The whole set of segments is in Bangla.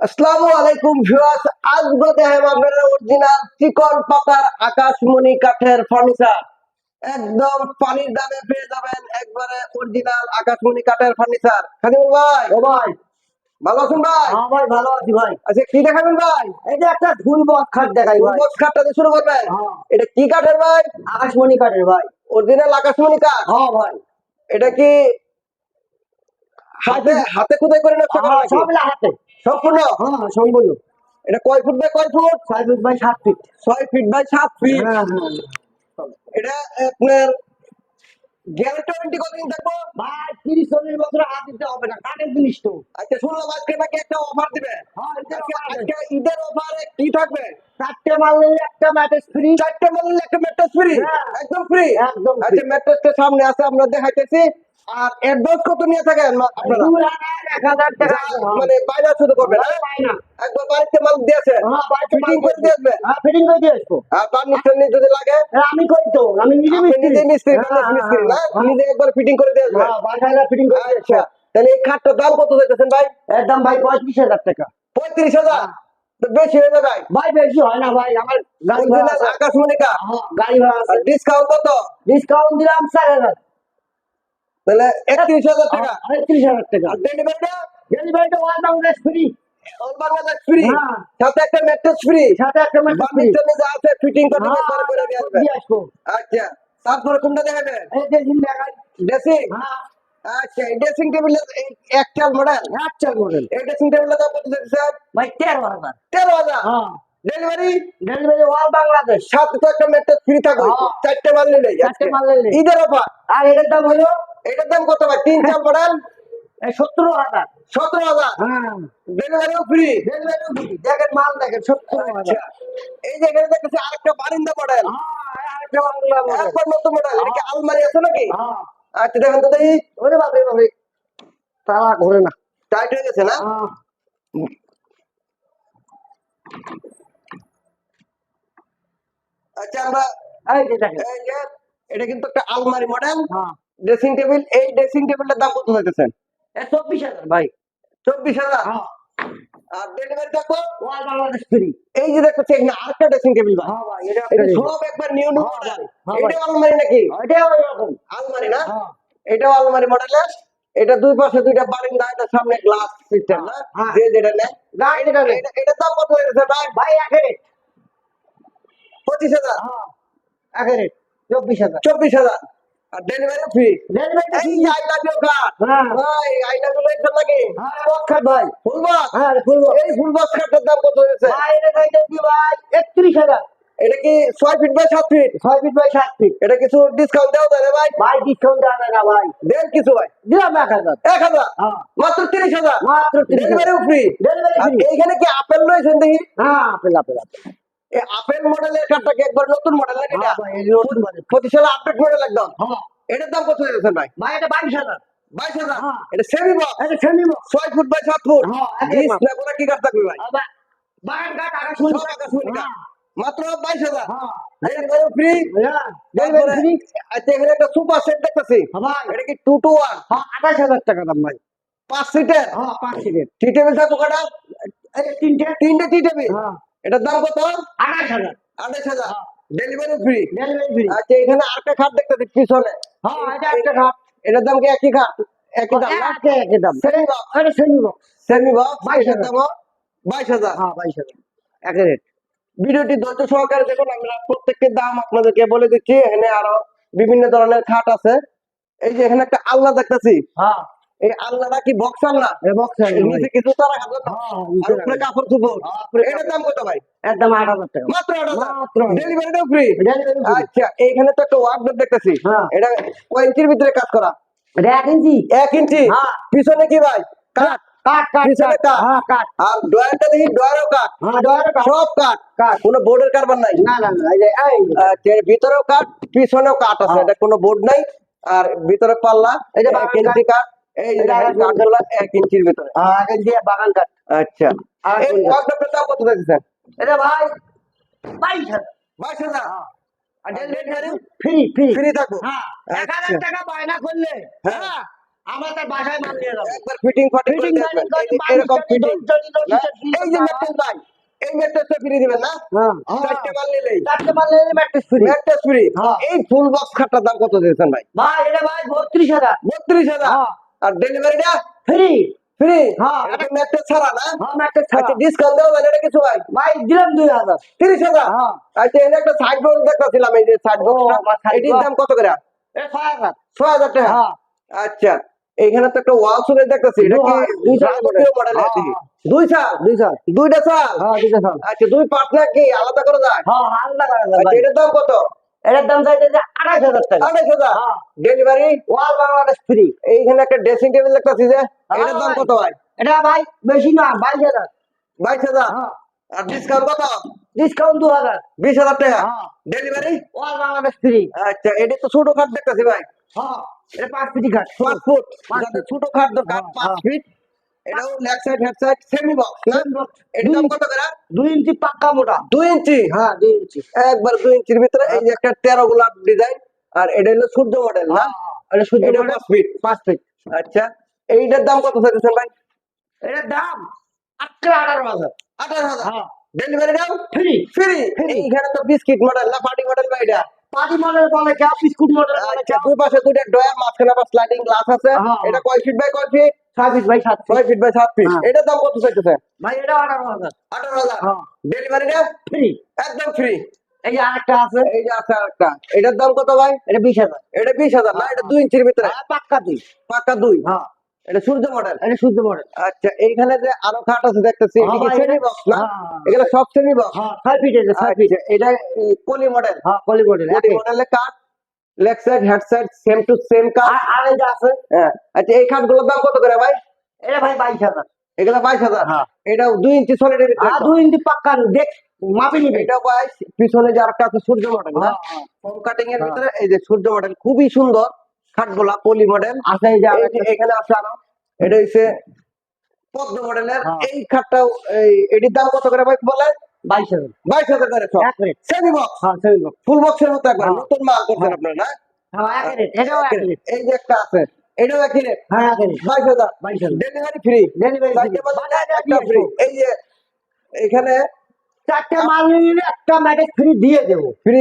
আসসালামু আলাইকুম ভিউয়ার্স আজকে দেখাম আপনারা অরিজিনাল চিকন পাতার আকাশমণি কাঠের ফার্নিচার একদম পানির দামে পেয়ে যাবেন একবারে অরিজিনাল আকাশমণি কাঠের ফার্নিচার খাদিমুল ভাই ও ভাই। ভালো আছেন ভাই? হ্যাঁ ভাই ভালো আছি ভাই। আচ্ছা কি দেখাবেন ভাই? এই যে একটা ঝুল বক খাট দেখাই ভাই। ফুলবক্স কাঠটা দিয়ে শুরু করবেন? হ্যাঁ। এটা কি কাঠের ভাই? আকাশমণি কাঠের ভাই। অরিজিনাল আকাশমণি কাঠ? হ্যাঁ ভাই। এটা কি হাতে হাতে খুদাই করে করা হ্যাঁ, নাকি? সব হ্যাঁ সম্পূর্ণ এটা কয় ফুট বাই কয় ফুট? ছয় ফিট বাই সাত ফিট। ছয় ফিট বাই সাত ফিট। হ্যাঁ হ্যাঁ। এটা আপনার গ্যারান্টি ওয়ারেন্টি কতদিন থাকব? ভাই তিরিশ চল্লিশ বছর হাত দিতে হবে না কাঠের জিনিস তো। আচ্ছা শুনলাম আজকে নাকি একটা অফার দিবে। হ্যাঁ আজকে ঈদের অফারে কি থাকবে? চারটে মাল নিলে একটা ফ্রি চারটে একটা ম্যাট্রেস ফ্রি। একদম ফ্রি একদম। আচ্ছা ম্যাট্রেসটা সামনে আছে আমরা দেখাইতেছি। আর অ্যাডভান্স কত নিয়ে থাকেন আপনারা? মানে বাইরে শুধু করবেন হ্যাঁ? একবার বাড়িতে মাল দিয়েছে হ্যাঁ ফিটিং করে দিয়ে আসবে হ্যাঁ ফিটিং করে দিয়ে আসব। আর যদি লাগে হ্যাঁ, আমি করি তো আমি নিজে নিজে মিস্ত্রি হ্যাঁ, মিস্ত্রি না হ্যাঁ, নিজে একবার ফিটিং করে দিয়ে আসবে হ্যাঁ বাসায় ফিটিং করে দিয়ে আচ্ছা তাহলে এই খাটটার দাম কত চাইতেছেন ভাই? এর দাম ভাই পঁয়ত্রিশ হাজার টাকা। পঁয়ত্রিশ হাজার? তো বেশি হয়ে যাবে ভাই? ভাই বেশি হয় না ভাই আমার গাড়ি আছে। হ্যাঁ, গাড়ি ভাড়া ডিসকাউন্ট কত? ডিসকাউন্ট দিলাম চার হাজার। তাহলে একত্রিশ হাজার টাকা। আটত্রিশ হাজার টাকা। ডেলিভারিটা ডেলিভারিটা one Bangladesh free Bangladesh free হ্যাঁ। সাথে একটা ম্যাট্রেস ফ্রি সাথে একটা মাত্র ফ্রি বাণিজ্য যা আছে ফিটিং করে করে করে দিয়ে আসবে। আচ্ছা। তারপরে কোনটা দেখাবে এই যে দিন ড্রেসিং হ্যাঁ। আচ্ছা এই ড্রেসিং টেবিলের একটা মডেল আচ্ছা মডেল এই ড্রেসিং টেবিলের দাম কত স্যার ভাই হ্যাঁ। ডেলিভারি ডেলিভারি ওয়াল বাংলাদেশ সাথে তো একটা ম্যাট্রেস ফ্রি থাকবে। হ্যাঁ। চারটে মাল নিলে চারটে মাল নিলে। ঈদের অফার আর এটার দাম হলো এটার দাম কত ভাই? তিন চার মডেল সতেরো হাজার। সতেরো হাজার? ডেলিভারিও ফ্রি ডেলিভারি ফ্রি দেখেন মাল দেখেন সতেরো আচ্ছা। হাজার এই যে এখানে দেখতেছি আরেকটা বারিন্দা মডেল হ্যাঁ আরেকটা বাংলা model। একবার নতুন মডেল এটা কি আলমারি আছে নাকি? হ্যাঁ। আচ্ছা দেখেন তো দেখি। ওরে বাপরে বাপরে। তারা ঘরে না। টাইট হয়ে গেছে না? আচ্ছা আমরা এই যে দেখেন। এটা কিন্তু একটা আলমারি মডেল হ্যাঁ। ড্রেসিং টেবিল এই ড্রেসিং টেবিলটার দাম কত চব্বিশ হাজার ভাই। চব্বিশ হাজার? হ্যাঁ। আর ডেলিভারি দেখো। ওয়াল বাংলাদেশ ফ্রি এই যে দেখতেছি এখানে আরেকটা ড্রেসিং টেবিল ভাই। হ্যাঁ ভাই এটা এটা সব একবার নিউ নিউ হ্যাঁ মডেল। এটা আলমারি নাকি? এরকম আলমারি না? এটাও আলমারি এটা দুই পাশে দুইটা বারিন্দা এটা সামনে গ্লাস সিস্টেম না। যে যেটা নেয়। না এটা। এটা দাম কত হয়েছে ভাই? ভাই পঁচিশ হাজার। চব্বিশ হাজার। চব্বিশ হাজার। Delivery free delivery I love you ভাই আই লাভ ইউ হ্যাঁ। ভাই। Full box? হ্যাঁ ফুল এই ফুল বক্স কার্ডের দাম কত হয়েছে? ভাই এটা কি ভাই এটা feet by feet? Feet by feet. এটা কিছু ডিসকাউন্ট ভাই? ভাই ডিসকাউন্ট না ভাই। দেন কিছু ভাই। দিলাম হ্যাঁ। মাত্র তিরিশ হাজার? মাত্র ডেলিভারি ফ্রি ডেলিভারি ফ্রি এইখানে কি আপেল রয়েছেন দেখি? হ্যাঁ আপেল আপেল আপেল। এই আপেল মডেলের কার্ডটা কি একবার নতুন মডেল নাকি এটা? হ্যাঁ পঁচিশ সালে আপডেট মডেল একদম? হ্যাঁ। এটার দাম কত হয়েছে ভাই? ভাই এটা বাইশ হাজার। বাইশ হাজার? হ্যাঁ। এটা সেমি বক্স এটা সেমি বক্স ছয় ফুট বাই সাত ফুট না করে কি কাঠ থাকবে ভাই? বাগান কাঠ আকাশমণি আকাশমণি। মাত্র বাইশ হাজার। ফ্রি এখানে একটা সুপার সেট দেখতেছি। এটা কি টু টু ওয়ান আঠাশ হাজার টাকা দাম ভাই। পাঁচ সিটের পাঁচ সিটের টি টেবিল থাকব কটা? তিনটে। তিনটে টি টেবিল এটার দাম কত? আঠাশ হাজার। আঠাশ হাজার। ডেলিভারি ফ্রি ডেলিভারি ফ্রি আচ্ছা এখানে আরেকটা খাট দেখতেছি পিছনে। হ্যাঁ এটা একটা খাট। এটার দাম কি একই খাট? একই দাম না? একে একে দাম। সেমি বক্স এটা সেমি বক্স সেমি বক্স বাইশ হাজার। দাম বাইশ হাজার। হ্যাঁ বাইশ হাজার। একে রেট ভিডিওটি ধৈর্য সহকারে দেখুন আমরা প্রত্যেকটির দাম আপনাদেরকে বলে দিচ্ছি এখানে আরও বিভিন্ন ধরনের খাট আছে। এই যে এখানে একটা আল্লাহ দেখতেছি। হ্যাঁ। এই বক্স আল্লাহ বক্স নিচে কিছু হ্যাঁ, আর উপরে কাপড় চুপড়। এটার দাম কত ভাই? এর আট হাজার টাকা। মাত্র আট হাজার? মাত্র ডেলিভারিটাও ফ্রি আচ্ছা এইখানে তো একটা ওয়ার্ডরোব দেখতেছি। এটা কয় ইঞ্চির ভিতরে কাজ করা। এটা এক ইঞ্চি। এক ইঞ্চি। পিছনে কি ভাই? কাঠ? ভিতরেও কাঠ পিছনেও কাঠ আছে। হ্যাঁ। এটা কোনো বোর্ড নাই। আর ভিতরে পাল্লা এই এই এক ইঞ্চির ভিতরে। হ্যাঁ এক ইঞ্চি বাগান কাঠ আচ্ছা। আর এই কোনটা? দাম কত দিচ্ছেন এটা ভাই বাইশ হাজার। বাইশ হাজার? আর ডেলিভারি ফ্রি ফ্রি। ফ্রি থাকব। হ্যাঁ এক হাজার আচ্ছা। টাকা বায়না করলে হ্যাঁ। আমরা তার বাসায় মাল নিয়ে যাব। একবার ফিটিং ফাটিং ফিটিং দিয়ে আসবেন। এই যে এরকম ফিটিং এই যে ম্যাট্রেস ভাই এই ম্যাট্রেসটা ফ্রি দিবেন না? চারটে মাল নিলেই। চারটে মাল নিলে ম্যাট্রেস ফ্রি ম্যাট্রেস ফ্রি। এই ফুল বক্স খাটটার দাম কত দিয়েছেন ভাই? ভাই এটা ভাই বত্রিশ হাজার। বত্রিশ হাজার? হ্যাঁ। আর ডেলিভারিটা ফ্রি ফ্রি হ্যাঁ। এটা ম্যাট্রেস ছাড়া না? হ্যাঁ ম্যাট্রেস আচ্ছা ডিসকাউন্ট দেওয়া যাবে এটা কিছু ভাই ভাই দিলাম দুই হাজার। তিরিশ হাজার? হ্যাঁ। আচ্ছা এনে একটা সাইড বক্স দেখতেছিলাম এই যে সাইড আমার এটির দাম কত করে? ছয় হাজার। ছয় হাজার টাকা? হ্যাঁ। আচ্ছা এইখানে তো একটা ওয়াল সুরে দেখতেছি। এটা কি দুই- রাজকীয় মডেল আছে। দুই চাল দুই চাল দুইটা চাল হ্যাঁ দুইটা চাল আচ্ছা দুই পার্টনার কি? আলাদা করে যায়? হ্যাঁ আলাদা করা যায় আচ্ছা এটার দাম কত? এটার দাম চাইছে যে হাজার টাকা। আড়াইশ হাজার? হ্যাঁ। ডেলিভারি ওয়াল বাংলাদেশ ফ্রি এইখানে একটা ড্রেসিং টেবিল দেখতেছি যে হ্যাঁ, এটার দাম কত ভাই? এটা ভাই বেশি না বাইশ হাজার। বাইশ হাজার? হ্যাঁ। আর ডিসকাউন্ট কত? ডিসকাউন্ট দু হাজার। বিশ হাজার টাকা? হ্যাঁ। ডেলিভারি ওয়াল বাংলাদেশ ফ্রি আচ্ছা এটা তো ছোট খাট দেখতেছি ভাই। হ্যাঁ। এটা পাঁচ ফিটি খাট। পাঁচ ফুট ছোট খাট দরকার পাঁচ। ফিট এটাও leg side head side semi box না এটার দাম কত করে? দুই ইঞ্চি পাক্কা মোটা। ইঞ্চি? হ্যাঁ ইঞ্চি। একবার ইঞ্চির ভিতরে এই যে একটা গোলাপ ডিজাইন আর এটা হলো সূর্য মডেল না? হ্যাঁ এটা সূর্য মডেল পাঁচ ফিট ফিট আচ্ছা এইটার দাম কত ভাই? এটার দাম হ্যাঁ। ডেলিভারি ফ্রি ফ্রি এইখানে তো বিস্কিট মডেল না পার্টি মডেল ভাই এটা? পাটি মডেল বলে বিস্কুট মডেল বলে কেউ। দুই পাশে দুইটা ডয়ার মাঝখানে আবার স্লাইডিং গ্লাস আছে। হ্যাঁ। এটা কয় ফিট বাই কয় ফিট ছয় ফিট ভাই সাত ছয় ফিট ফিট বাই সাত ফিট। দাম কত চাইতেছে? ভাই এটা আঠারো হাজার। আঠারো হাজার। ডেলিভারিটা ফ্রি একদম ফ্রি এই যে আরেকটা আছে। এই যে আছে আরেকটা। এটার দাম কত ভাই? এটা বিশ হাজার। এটা বিশ হাজার না এটা দুই ইঞ্চির ভিতরে। হ্যাঁ, পাক্কা দুই। পাক্কা দুই। হ্যাঁ। এটা সূর্য মডেল এটা শুদ্ধ মডেল আচ্ছা এইখানে যে আরও খাট আছে দেখতেছি হ্যাঁ, বক্স না। এগুলো সব সেমি বক্স হ্যাঁ ছয় ফিট এটা ছয় ফিট এটা পলি মডেল হ্যাঁ কলি মডেল মডেলের কাঠ? Leg side head side same to same কাঠ আর এই আছে? হ্যাঁ আচ্ছা এই খাটগুলোর দাম কত করে ভাই? এটা ভাই বাইশ হাজার। এগুলো বাইশ হাজার? হ্যাঁ। এটা দুই ইঞ্চি সলিডের ভিতরে আর দুই ইঞ্চি পাক্কা দেখ মাপি নিবে। এটা বাইশ পিছনে যে আরেকটা আছে সূর্য মডেল না? হ্যাঁ, হ্যাঁ। ফোম কাটিং এর হ্যাঁ। ভিতরে এই যে সূর্য মডেল খুবই সুন্দর। খাটগুলা পলি মডেল আছে এই যে এখানে আছে আরও। এটা হচ্ছে পদ্ম মডেলের হ্যাঁ। এই খাটটাও এই এটির দাম কত করে ভাই বলেন? বাইশ হাজার। বাইশ হাজার করে সব। এক রেট। সেমি বক্স হ্যাঁ সেই লোক ফুল বক্সের মতো একবার। হ্যাঁ। নতুন মাল করছেন হ্যাঁ। আপনারা না? হ্যাঁ এক রেট। এটাও এক রেট। এই যে একটা আছে এটাও একই রেট। হ্যাঁ বাইশ হাজার। বাইশ হাজার। ডেলিভারি ফ্রি ডেলিভারি চারটে মাল নিলে একটা ফ্রি এই যে এখানে চারটে মাল নিলে একটা ফ্রি দিয়ে দেবো। ফ্রি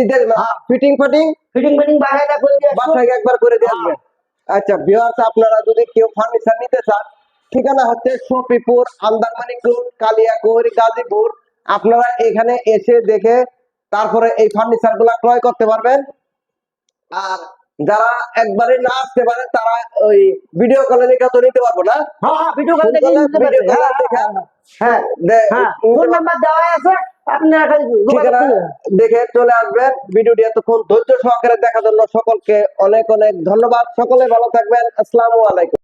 ফিটিং ফাটিং ফিটিং ফিটিং বাসায় করে দিয়ে বাসায় একবার করে দিয়ে আসবে। আচ্ছা ভিউয়ার্স আপনারা যদি কেউ ফার্নিচার নিতে চান ঠিকানা হচ্ছে সফিপুর আন্দারমানিক রোড কালিয়াকৈর গাজীপুর আপনারা এখানে এসে দেখে তারপরে এই ফার্নিচারগুলা ক্রয় করতে পারবেন। আর যারা একবারে না আসতে পারে তারা ওই ভিডিও কলে দেখে তো নিতে পারব না। হ্যাঁ হ্যাঁ ভিডিও কল দেখে নিতে হ্যাঁ, দেখে। দে- ফোন নাম্বার দেওয়া আছে আপনারা ঠিকানা দেখে চলে আসবেন। ভিডিওটি এতক্ষণ ধৈর্য সহকারে দেখার জন্য সকলকে অনেক অনেক ধন্যবাদ। সকলে ভালো থাকবেন। আসসালামু আলাইকুম।